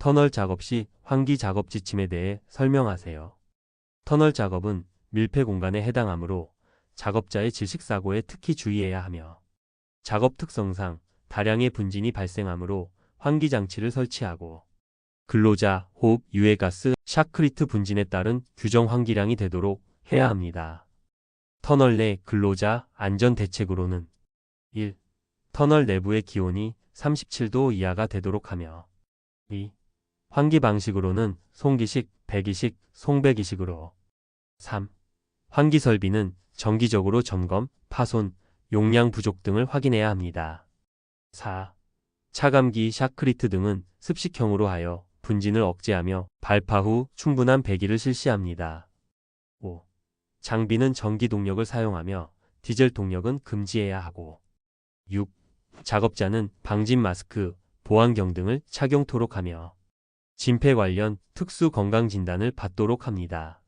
터널 작업 시 환기 작업 지침에 대해 설명하세요. 터널 작업은 밀폐 공간에 해당하므로 작업자의 질식사고에 특히 주의해야 하며 작업 특성상 다량의 분진이 발생하므로 환기 장치를 설치하고 근로자 호흡 유해가스 샤크리트 분진에 따른 규정 환기량이 되도록 해야 합니다. 터널 내 근로자 안전 대책으로는 1. 터널 내부의 기온이 37도 이하가 되도록 하며 2. 환기 방식으로는 송기식, 배기식, 송배기식으로 3. 환기 설비는 정기적으로 점검, 파손, 용량 부족 등을 확인해야 합니다. 4. 차감기, 샤크리트 등은 습식형으로 하여 분진을 억제하며 발파 후 충분한 배기를 실시합니다. 5. 장비는 전기 동력을 사용하며 디젤 동력은 금지해야 하고 6. 작업자는 방진 마스크, 보안경 등을 착용토록 하며 진폐 관련 특수 건강 진단을 받도록 합니다.